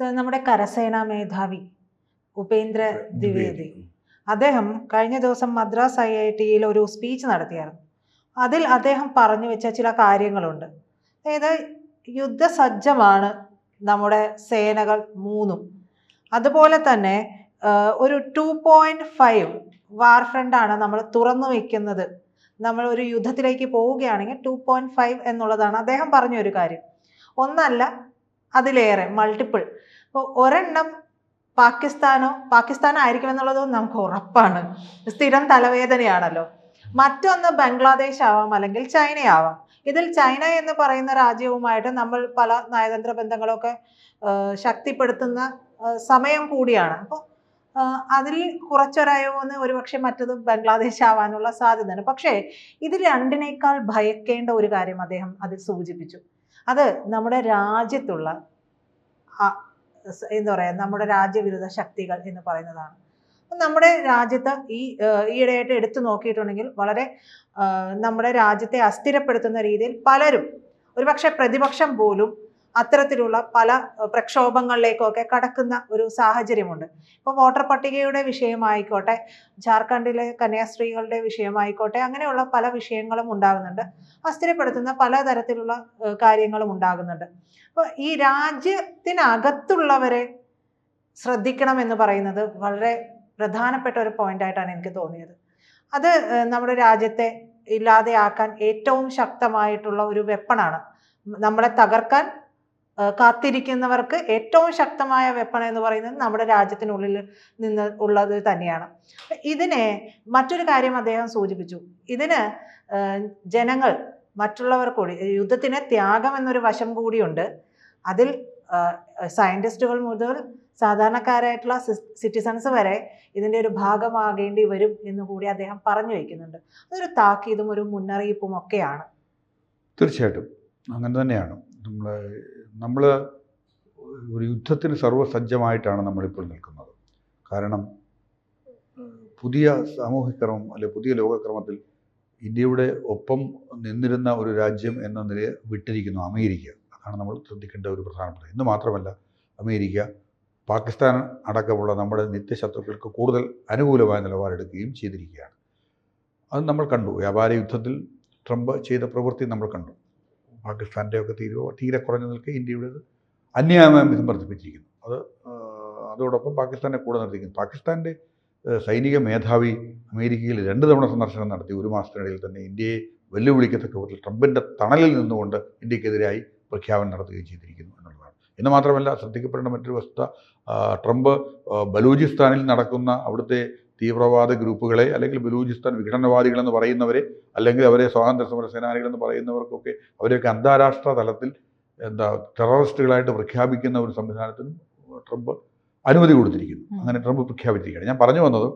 നമ്മുടെ കരസേനാ മേധാവി ഉപേന്ദ്ര ദ്വിവേദി. അദ്ദേഹം കഴിഞ്ഞ ദിവസം മദ്രാസ് ഐ ഐ ടിയിൽ ഒരു സ്പീച്ച് നടത്തിയായിരുന്നു. അതിൽ അദ്ദേഹം പറഞ്ഞു വെച്ച ചില കാര്യങ്ങളുണ്ട്. അതായത് യുദ്ധസജ്ജമാണ് നമ്മുടെ സേനകൾ മൂന്നും. അതുപോലെ തന്നെ ഒരു ടു പോയിന്റ് ഫൈവ് വാർ ഫ്രണ്ടാണ് നമ്മൾ തുറന്നു വെക്കുന്നത്. നമ്മൾ ഒരു യുദ്ധത്തിലേക്ക് പോവുകയാണെങ്കിൽ ടു പോയിന്റ് ഫൈവ് എന്നുള്ളതാണ് അദ്ദേഹം പറഞ്ഞ ഒരു കാര്യം. ഒന്നല്ല അതിലേറെ മൾട്ടിപ്പിൾ അപ്പോൾ ഒരെണ്ണം പാകിസ്ഥാനോ പാകിസ്ഥാൻ ആയിരിക്കും എന്നുള്ളത് നമുക്ക് ഉറപ്പാണ്. സ്ഥിരം തലവേദനയാണല്ലോ. മറ്റൊന്ന് ബംഗ്ലാദേശ് ആവാം അല്ലെങ്കിൽ ചൈന ആവാം ഇതിൽ ചൈന എന്ന് പറയുന്ന രാജ്യവുമായിട്ട് നമ്മൾ പല നയതന്ത്ര ബന്ധങ്ങളൊക്കെ ശക്തിപ്പെടുത്തുന്ന സമയം കൂടിയാണ്. അപ്പോൾ അതിൽ കുറച്ചൊരയവെന്ന് ഒരുപക്ഷെ മറ്റത് ബംഗ്ലാദേശ് ആവാനുള്ള സാധ്യതയാണ് പക്ഷേ ഇത് രണ്ടിനേക്കാൾ ഭയക്കേണ്ട ഒരു കാര്യം അദ്ദേഹം അതിൽ സൂചിപ്പിച്ചു. അത് നമ്മുടെ രാജ്യത്തുള്ള എന്താ പറയുക നമ്മുടെ രാജ്യവിരുദ്ധ ശക്തികൾ എന്ന് പറയുന്നതാണ്. നമ്മുടെ രാജ്യത്ത് ഈ ഈയിടെയായിട്ട് എടുത്തു നോക്കിയിട്ടുണ്ടെങ്കിൽ വളരെ നമ്മുടെ രാജ്യത്തെ അസ്ഥിരപ്പെടുത്തുന്ന രീതിയിൽ പലരും ഒരുപക്ഷെ പ്രതിപക്ഷം പോലും അത്തരത്തിലുള്ള പല പ്രക്ഷോഭങ്ങളിലേക്കൊക്കെ കടക്കുന്ന ഒരു സാഹചര്യമുണ്ട്. ഇപ്പോൾ വോട്ടർ പട്ടികയുടെ വിഷയമായിക്കോട്ടെ ജാർഖണ്ഡിലെ കന്യാസ്ത്രീകളുടെ വിഷയമായിക്കോട്ടെ അങ്ങനെയുള്ള പല വിഷയങ്ങളും ഉണ്ടാകുന്നുണ്ട്. അസ്ഥിരപ്പെടുത്തുന്ന പലതരത്തിലുള്ള തരത്തിലുള്ള കാര്യങ്ങളും ഉണ്ടാകുന്നുണ്ട്. അപ്പോൾ ഈ രാജ്യത്തിനകത്തുള്ളവരെ ശ്രദ്ധിക്കണം എന്ന് പറയുന്നത് വളരെ പ്രധാനപ്പെട്ട ഒരു പോയിന്റ് ആയിട്ടാണ് എനിക്ക് തോന്നിയത്. അത് നമ്മുടെ രാജ്യത്തെ ഇല്ലാതെയാക്കാൻ ഏറ്റവും ശക്തമായിട്ടുള്ള ഒരു വെപ്പണാണ്. നമ്മളെ തകർക്കാൻ കാത്തിരിക്കുന്നവർക്ക് ഏറ്റവും ശക്തമായ വെപ്പൺ എന്ന് പറയുന്നത് നമ്മുടെ രാജ്യത്തിനുള്ളിൽ നിന്ന് ഉള്ളത് തന്നെയാണ്. ഇതിനെ മറ്റൊരു കാര്യം അദ്ദേഹം സൂചിപ്പിച്ചു. ഇതിന് ജനങ്ങൾ മറ്റുള്ളവർ കൂടി യുദ്ധത്തിന് ത്യാഗം എന്നൊരു വശം കൂടിയുണ്ട്. അതിൽ സയന്റിസ്റ്റുകൾ മുതൽ സാധാരണക്കാരായിട്ടുള്ള സിറ്റിസൺസ് വരെ ഇതിന്റെ ഒരു ഭാഗമാകേണ്ടി വരും എന്ന് കൂടി അദ്ദേഹം പറഞ്ഞു വയ്ക്കുന്നുണ്ട് അതൊരു താക്കീതും ഒരു മുന്നറിയിപ്പും ഒക്കെയാണ്. തീർച്ചയായിട്ടും. അങ്ങനെ തന്നെയാണ്. നമ്മൾ നമ്മൾ ഒരു യുദ്ധത്തിന് സർവസജ്ജമായിട്ടാണ് നമ്മളിപ്പോൾ നിൽക്കുന്നത്. കാരണം പുതിയ സാമൂഹികക്രമം അല്ലെ പുതിയ ലോകക്രമത്തിൽ ഇന്ത്യയുടെ ഒപ്പം നിന്നിരുന്ന ഒരു രാജ്യം എന്ന നിലയെ വിട്ടിരിക്കുന്നു അമേരിക്ക. അതാണ് നമ്മൾ ശ്രദ്ധിക്കേണ്ട ഒരു പ്രധാനപ്പെട്ട ഇന്ന് മാത്രമല്ല അമേരിക്ക പാകിസ്ഥാൻ അടക്കമുള്ള നമ്മുടെ നിത്യശത്രുക്കൾക്ക് കൂടുതൽ അനുകൂലമായ നിലപാടെടുക്കുകയും ചെയ്തിരിക്കുകയാണ്. അത് നമ്മൾ കണ്ടു. വ്യാപാര യുദ്ധത്തിൽ ട്രംപ് ചെയ്ത പ്രവൃത്തി നമ്മൾ കണ്ടു. പാകിസ്ഥാന്റെ ഒക്കെ തീരെ തീരെ കുറഞ്ഞു നിൽക്കുക ഇന്ത്യയുടേത് അന്യായമായ വിധം വർദ്ധിപ്പിച്ചിരിക്കുന്നു. അത് അതോടൊപ്പം പാകിസ്ഥാനെ കൂടെ നിർത്തിക്കുന്നു പാകിസ്ഥാന്റെ സൈനിക മേധാവി അമേരിക്കയിൽ രണ്ട് തവണ സന്ദർശനം നടത്തി. ഒരു മാസത്തിനിടയിൽ തന്നെ ഇന്ത്യയെ വെല്ലുവിളിക്കത്തക്ക വിധത്തിൽ ട്രംപിന്റെ തണലിൽ നിന്നുകൊണ്ട് ഇന്ത്യക്കെതിരായി പ്രഖ്യാപനം നടത്തുകയും ചെയ്തിരിക്കുന്നു എന്നുള്ളതാണ്. എന്ന് മാത്രമല്ല ശ്രദ്ധിക്കപ്പെടേണ്ട മറ്റൊരു വസ്തുത ട്രംപ് ബലൂചിസ്ഥാനിൽ നടക്കുന്ന അവിടുത്തെ തീവ്രവാദ ഗ്രൂപ്പുകളെ അല്ലെങ്കിൽ ബലൂചിസ്ഥാൻ വിഘടനവാദികളെന്ന് പറയുന്നവരെ അല്ലെങ്കിൽ അവരെ സ്വാതന്ത്ര്യ സമര സേനാനികളെന്ന് പറയുന്നവർക്കൊക്കെ അവരെയൊക്കെ അന്താരാഷ്ട്ര തലത്തിൽ എന്താ ടെററിസ്റ്റുകളായിട്ട് പ്രഖ്യാപിക്കുന്ന ഒരു സംവിധാനത്തിനും ട്രംപ് അനുമതി കൊടുത്തിരിക്കുന്നു. അങ്ങനെ ട്രംപ് പ്രഖ്യാപിച്ചിരിക്കുകയാണ്. ഞാൻ പറഞ്ഞു വന്നത്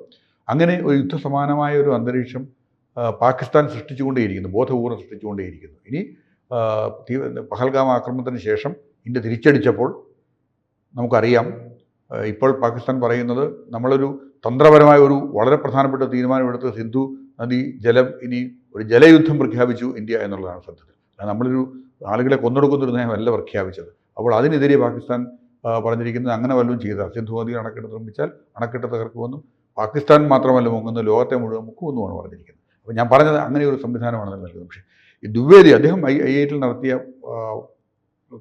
അങ്ങനെ ഒരു യുദ്ധസമാനമായ ഒരു അന്തരീക്ഷം പാകിസ്ഥാൻ സൃഷ്ടിച്ചുകൊണ്ടേയിരിക്കുന്നു ബോധപൂർവം സൃഷ്ടിച്ചുകൊണ്ടേയിരിക്കുന്നു. ഇനി പഹൽഗാം ആക്രമണത്തിന് ശേഷം ഇന്ത്യ തിരിച്ചടിച്ചപ്പോൾ നമുക്കറിയാം ഇപ്പോൾ പാകിസ്ഥാൻ പറയുന്നത് നമ്മളൊരു തന്ത്രപരമായ ഒരു വളരെ പ്രധാനപ്പെട്ട തീരുമാനമെടുത്ത് സിന്ധു നദി ജലം ഇനി ഒരു ജലയുദ്ധം പ്രഖ്യാപിച്ചു ഇന്ത്യ എന്നുള്ളതാണ് സത്യത്തിൽ. നമ്മളൊരു ആളുകളെ കൊന്നൊടുക്കുന്നൊരു നയമല്ല പ്രഖ്യാപിച്ചത്. അപ്പോൾ അതിനെതിരെ പാകിസ്ഥാൻ പറഞ്ഞിരിക്കുന്നത് അങ്ങനെ വല്ലതും ചെയ്താൽ സിന്ധു നദി അണക്കെട്ട് നിർമ്മിച്ചാൽ അണക്കെട്ട് തകർക്കുമെന്നും പാകിസ്ഥാൻ മാത്രമല്ല മുങ്ങുന്ന ലോകത്തെ മുഴുവൻ മുക്കുമെന്നുമാണ് പറഞ്ഞിരിക്കുന്നത്. അപ്പോൾ ഞാൻ പറഞ്ഞത് അങ്ങനെ ഒരു സംവിധാനമാണ് നൽകുന്നത് പക്ഷേ ഈ ദ്വിവേദി അദ്ദേഹം ഐ ഐ ഐ ടിയിൽ നടത്തിയ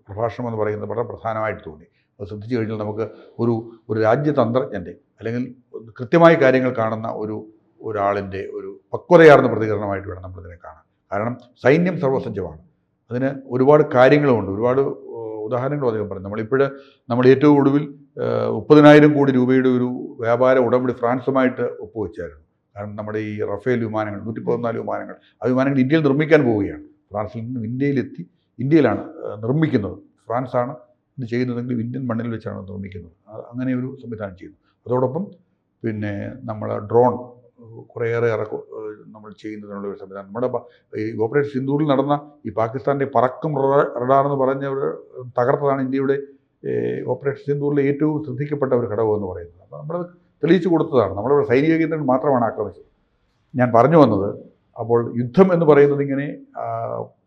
പ്രഭാഷണം എന്ന് പറയുന്നത് വളരെ പ്രധാനമായിട്ട് തോന്നി. അത് ശ്രദ്ധിച്ചു കഴിഞ്ഞാൽ നമുക്ക് ഒരു ഒരു രാജ്യതന്ത്രജ്ഞന്റെ അല്ലെങ്കിൽ കൃത്യമായി കാര്യങ്ങൾ കാണുന്ന ഒരു ഒരാളിന്റെ ഒരു പക്വതയാർന്ന പ്രതികരണമായിട്ട് വേണം നമ്മളിതിനെ കാണാൻ. കാരണം സൈന്യം സർവസജ്ജമാണ്. അതിന് ഒരുപാട് കാര്യങ്ങളുമുണ്ട്. ഒരുപാട് ഉദാഹരണങ്ങൾ അദ്ദേഹം പറഞ്ഞു. നമ്മളിപ്പോൾ നമ്മൾ ഏറ്റവും ഒടുവിൽ മുപ്പതിനായിരം കോടി രൂപയുടെ ഒരു വ്യാപാര ഉടമ്പടി ഫ്രാൻസുമായിട്ട് ഒപ്പുവെച്ചായിരുന്നു. കാരണം നമ്മുടെ ഈ റഫേൽ വിമാനങ്ങൾ നൂറ്റി പതിനാല് വിമാനങ്ങൾ ആ വിമാനങ്ങൾ ഇന്ത്യയിൽ നിർമ്മിക്കാൻ പോവുകയാണ്. ഫ്രാൻസിൽ നിന്നും ഇന്ത്യയിലെത്തി ഇന്ത്യയിലാണ് നിർമ്മിക്കുന്നത്. ഫ്രാൻസാണ് ഇത് ചെയ്യുന്നതെങ്കിൽ ഇന്ത്യൻ മണ്ണിൽ വെച്ചാണ് നിർമ്മിക്കുന്നത് അങ്ങനെ ഒരു സംവിധാനം ചെയ്യുന്നു. അതോടൊപ്പം പിന്നെ നമ്മൾ ഡ്രോൺ കുറേയേറെ ഇറക്കു നമ്മൾ ചെയ്യുന്നതിനുള്ള ഒരു സംവിധാനം. നമ്മുടെ ഈ ഓപ്പറേഷൻ സിന്ധൂരിൽ നടന്ന ഈ പാകിസ്ഥാന്റെ പറക്കും റഡാ- റഡാർ എന്ന് പറഞ്ഞ ഒരു തകർത്തതാണ് ഇന്ത്യയുടെ ഓപ്പറേഷൻ സിന്ദൂറിലെ ഏറ്റവും ശ്രദ്ധിക്കപ്പെട്ട ഒരു ഘടകം എന്ന് പറയുന്നത്. അപ്പോൾ നമ്മളത് തെളിയിച്ചു കൊടുത്തതാണ്. നമ്മളിവിടെ സൈനിക കേന്ദ്രങ്ങൾ മാത്രമാണ് ആക്രമിച്ചത്. ഞാൻ പറഞ്ഞു വന്നത് അപ്പോൾ യുദ്ധം എന്ന് പറയുന്നത് ഇങ്ങനെ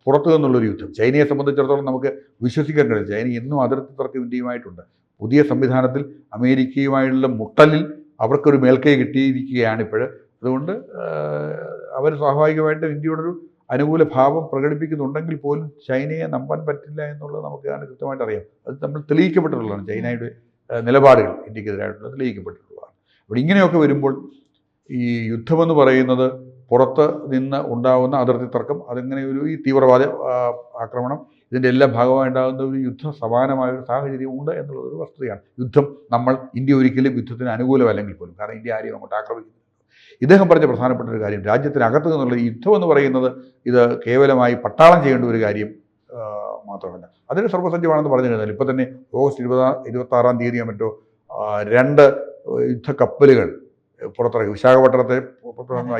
പുറത്തു നിന്നുള്ളൊരു യുദ്ധം. ചൈനയെ സംബന്ധിച്ചിടത്തോളം നമുക്ക് വിശ്വസിക്കാൻ കഴിയും. ചൈന ഇന്നും അതിർത്തി തർക്കം ഇന്ത്യയുമായിട്ടുണ്ട്. പുതിയ സംവിധാനത്തിൽ അമേരിക്കയുമായുള്ള മുട്ടലിൽ അവർക്കൊരു മേൽക്കൈ കിട്ടിയിരിക്കുകയാണ് ഇപ്പോൾ അതുകൊണ്ട് അവർ സ്വാഭാവികമായിട്ടും ഇന്ത്യയോടൊരു അനുകൂല ഭാവം പ്രകടിപ്പിക്കുന്നുണ്ടെങ്കിൽ പോലും ചൈനയെ നമ്പാൻ പറ്റില്ല എന്നുള്ളത് നമുക്ക് കൃത്യമായിട്ട് അറിയാം. അത് നമ്മൾ തെളിയിക്കപ്പെട്ടിട്ടുള്ളതാണ്. ചൈനയുടെ നിലപാടുകൾ ഇന്ത്യക്കെതിരായിട്ടുള്ളത് തെളിയിക്കപ്പെട്ടിട്ടുള്ളതാണ്. അപ്പോൾ ഇങ്ങനെയൊക്കെ വരുമ്പോൾ ഈ യുദ്ധമെന്ന് പറയുന്നത് പുറത്ത് നിന്ന് ഉണ്ടാകുന്ന അതിർത്തി തർക്കം അതിങ്ങനെ ഒരു ഈ തീവ്രവാദ ആക്രമണം ഇതിന്റെ എല്ലാ ഭാഗമായി ഉണ്ടാകുന്ന ഒരു യുദ്ധ സമാനമായ ഒരു സാഹചര്യം ഉണ്ട് എന്നുള്ളത് ഒരു വസ്തുതയാണ്. യുദ്ധം നമ്മൾ ഇന്ത്യ ഒരിക്കലും യുദ്ധത്തിന് അനുകൂലമല്ലെങ്കിൽ പോലും കാരണം ഇന്ത്യ ആരെയും അങ്ങോട്ട് ആക്രമിക്കുന്നു ഇദ്ദേഹം പറഞ്ഞ പ്രധാനപ്പെട്ട ഒരു കാര്യം രാജ്യത്തിനകത്ത് നിന്നുള്ള യുദ്ധം എന്ന് പറയുന്നത് ഇത് കേവലമായി പട്ടാളം ചെയ്യേണ്ട ഒരു കാര്യം മാത്രമല്ല. അതിന് സർവസജ്ജമാണെന്ന് പറഞ്ഞു കഴിഞ്ഞാൽ ഇപ്പോൾ തന്നെ ഓഗസ്റ്റ് ഇരുപതാം ഇരുപത്താറാം തീയതിയോ മറ്റോ രണ്ട് യുദ്ധ യുദ്ധക്കപ്പലുകൾ പുറത്തിറക്കി വിശാഖപട്ടണത്തെ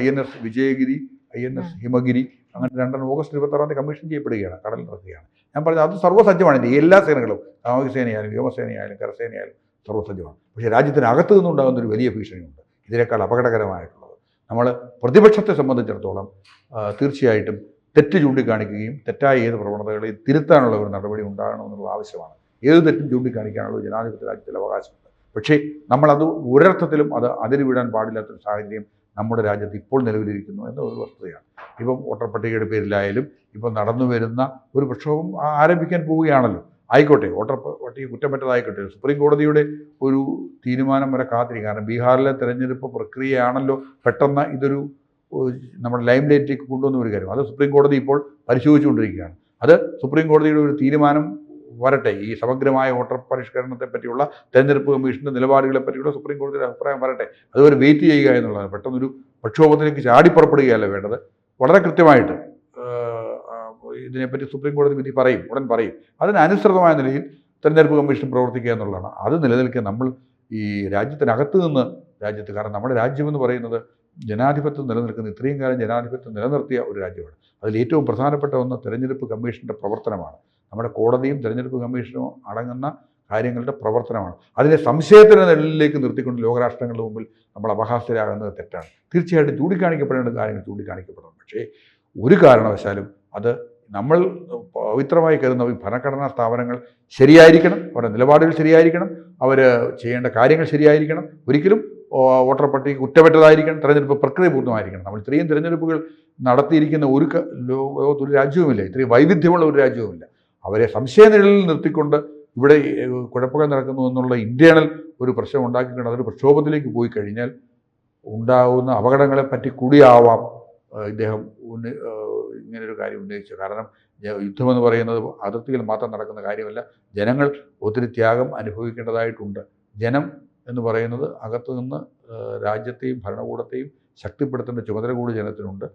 I N S Vijayagiri I N S Himagiri അങ്ങനെ രണ്ടെണ്ണം ഓഗസ്റ്റ് ഇരുപത്താറാം തീയതി കമ്മീഷൻ ചെയ്യപ്പെടുകയാണ് കടലിൽ ഇറക്കുകയാണ്. ഞാൻ പറഞ്ഞത് അത് സർവസജ്ജമാണ് എല്ലാ സേനകളും. സേനയായാലും വ്യോമസേനയായാലും കരസേനയായാലും സർവസജ്ജമാണ്. പക്ഷേ രാജ്യത്തിനകത്ത് നിന്നുണ്ടാകുന്ന ഒരു വലിയ ഭീഷണിയുണ്ട്. ഇതിനേക്കാൾ അപകടകരമായിട്ടുള്ളത്. നമ്മൾ പ്രതിപക്ഷത്തെ സംബന്ധിച്ചിടത്തോളം തീർച്ചയായിട്ടും തെറ്റ് ചൂണ്ടിക്കാണിക്കുകയും തെറ്റായ ഏത് പ്രവണതകളെയും തിരുത്താനുള്ള ഒരു നടപടി ഉണ്ടാകണമെന്നുള്ള ആവശ്യമാണ്. ഏത് തെറ്റും ചൂണ്ടിക്കാണിക്കാനുള്ള ജനാധിപത്യ രാജ്യത്തിൽ അവകാശമുണ്ട്. പക്ഷേ നമ്മളത് ഒരർത്ഥത്തിലും അത് അതിരുവിടാൻ പാടില്ലാത്തൊരു സാഹചര്യം നമ്മുടെ രാജ്യത്ത് ഇപ്പോൾ നിലവിലിരിക്കുന്നു എന്ന ഒരു വസ്തുതയാണ്. ഇപ്പം വോട്ടർ പട്ടികയുടെ പേരിലായാലും ഇപ്പം നടന്നു വരുന്ന ഒരു പ്രക്ഷോഭം ആരംഭിക്കാൻ പോവുകയാണല്ലോ. ആയിക്കോട്ടെ വോട്ടർ പട്ടിക കുറ്റമറ്റതായിക്കോട്ടെ സുപ്രീം കോടതിയുടെ ഒരു തീരുമാനം വരെ കാത്തിരിക്കും. കാരണം ബീഹാറിലെ തെരഞ്ഞെടുപ്പ് പ്രക്രിയയാണല്ലോ പെട്ടെന്ന് ഇതൊരു നമ്മുടെ ലൈം ലൈറ്റിലേക്ക് കൊണ്ടുവന്ന ഒരു കാര്യം. അത് സുപ്രീം കോടതി ഇപ്പോൾ പരിശോധിച്ചുകൊണ്ടിരിക്കുകയാണ്. അത് സുപ്രീം കോടതിയുടെ ഒരു തീരുമാനം വരട്ടെ. ഈ സമഗ്രമായ വോട്ടർ പരിഷ്കരണത്തെ പറ്റിയുള്ള തെരഞ്ഞെടുപ്പ് കമ്മീഷന്റെ നിലപാടുകളെ പറ്റിയുള്ള സുപ്രീം കോടതിയുടെ അഭിപ്രായം വരട്ടെ. അതുവരെ വെയിറ്റ് ചെയ്യുക എന്നുള്ളതാണ്. പെട്ടെന്നൊരു പ്രക്ഷോഭത്തിലേക്ക് ചാടി പുറപ്പെടുകയല്ല വേണ്ടത്. വളരെ കൃത്യമായിട്ട് ഇതിനെപ്പറ്റി സുപ്രീം കോടതി വിധി പറയും ഉടൻ പറയും. അതിനനുസൃതമായ നിലയിൽ തെരഞ്ഞെടുപ്പ് കമ്മീഷൻ പ്രവർത്തിക്കുക എന്നുള്ളതാണ്. അത് നിലനിൽക്കുക നമ്മൾ ഈ രാജ്യത്തിനകത്ത് നിന്ന് രാജ്യത്ത് കാരണം നമ്മുടെ രാജ്യമെന്ന് പറയുന്നത് ജനാധിപത്യം നിലനിൽക്കുന്ന ഇത്രയും കാലം ജനാധിപത്യം നിലനിർത്തിയ ഒരു രാജ്യമാണ്. അതിൽ ഏറ്റവും പ്രധാനപ്പെട്ട ഒന്ന് തെരഞ്ഞെടുപ്പ് കമ്മീഷന്റെ പ്രവർത്തനമാണ്. നമ്മുടെ കോടതിയും തെരഞ്ഞെടുപ്പ് കമ്മീഷനും അടങ്ങുന്ന കാര്യങ്ങളുടെ പ്രവർത്തനമാണ്. അതിനെ സംശയത്തിന്റെ നെല്ലിലേക്ക് നിർത്തിക്കൊണ്ട് ലോകരാഷ്ട്രങ്ങളുടെ മുമ്പിൽ നമ്മൾ അപഹാസ്യരാകുന്നത് തെറ്റാണ്. തീർച്ചയായിട്ടും ചൂണ്ടിക്കാണിക്കപ്പെടേണ്ട കാര്യങ്ങൾ ചൂണ്ടിക്കാണിക്കപ്പെടണം. പക്ഷേ ഒരു കാരണവശാലും അത് നമ്മൾ പവിത്രമായി കരുതുന്ന ഭരണഘടനാ സ്ഥാപനങ്ങൾ ശരിയായിരിക്കണം അവരുടെ നിലപാടുകൾ ശരിയായിരിക്കണം അവർ ചെയ്യേണ്ട കാര്യങ്ങൾ ശരിയായിരിക്കണം. ഒരിക്കലും വോട്ടർ പട്ടിക കുറ്റമറ്റതായിരിക്കണം തെരഞ്ഞെടുപ്പ് പ്രക്രിയ പൂർണമായിരിക്കണം. നമ്മൾ ഇത്രയും തിരഞ്ഞെടുപ്പുകൾ നടത്തിയിരിക്കുന്ന ഒരു ലോകത്തൊരു രാജ്യവുമില്ല ഇത്രയും വൈവിധ്യമുള്ള ഒരു രാജ്യവുമില്ല. അവരെ സംശയനിഴലിൽ നിർത്തിക്കൊണ്ട് ഇവിടെ കുഴപ്പങ്ങൾ നടക്കുന്നു എന്നുള്ള ഇന്റേണൽ ഒരു പ്രശ്നം ഉണ്ടാക്കിക്കൊണ്ട് അതൊരു പ്രക്ഷോഭത്തിലേക്ക് പോയി കഴിഞ്ഞാൽ ഉണ്ടാകുന്ന അപകടങ്ങളെ പറ്റി കൂടിയാവാം ഇദ്ദേഹം ഉന്ന ഇങ്ങനൊരു കാര്യം ഉന്നയിച്ചു കാരണം യുദ്ധമെന്ന് പറയുന്നത് അതിർത്തിയിൽ മാത്രം നടക്കുന്ന കാര്യമല്ല. ജനങ്ങൾ ഒത്തിരി ത്യാഗം അനുഭവിക്കേണ്ടതായിട്ടുണ്ട്. ജനം എന്ന് പറയുന്നത് അകത്തു നിന്ന് രാജ്യത്തെയും ഭരണകൂടത്തെയും ശക്തിപ്പെടുത്തേണ്ട ചുമതല കൂടി ജനത്തിനുണ്ട്.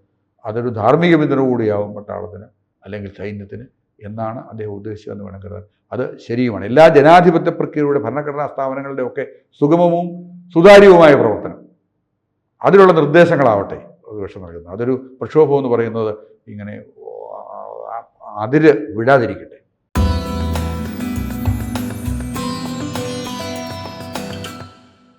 അതൊരു ധാർമ്മിക പിന്തുണ കൂടിയാവും പട്ടാളത്തിന് അല്ലെങ്കിൽ സൈന്യത്തിന്. എന്നാണ് അദ്ദേഹം ഉദ്ദേശിച്ചതെന്ന് വേണം കരുതാൻ. അത് ശരിയുമാണ്. എല്ലാ ജനാധിപത്യ പ്രക്രിയയുടെ ഭരണഘടനാ സ്ഥാപനങ്ങളുടെ ഒക്കെ സുഗമവും സുതാര്യവുമായ പ്രവർത്തനം. അതിലുള്ള നിർദ്ദേശങ്ങളാവട്ടെ പ്രതിപക്ഷം നൽകുന്നത്. അതൊരു പ്രക്ഷോഭം എന്ന് പറയുന്നത് ഇങ്ങനെ അതിര് വിടാതിരിക്കട്ടെ.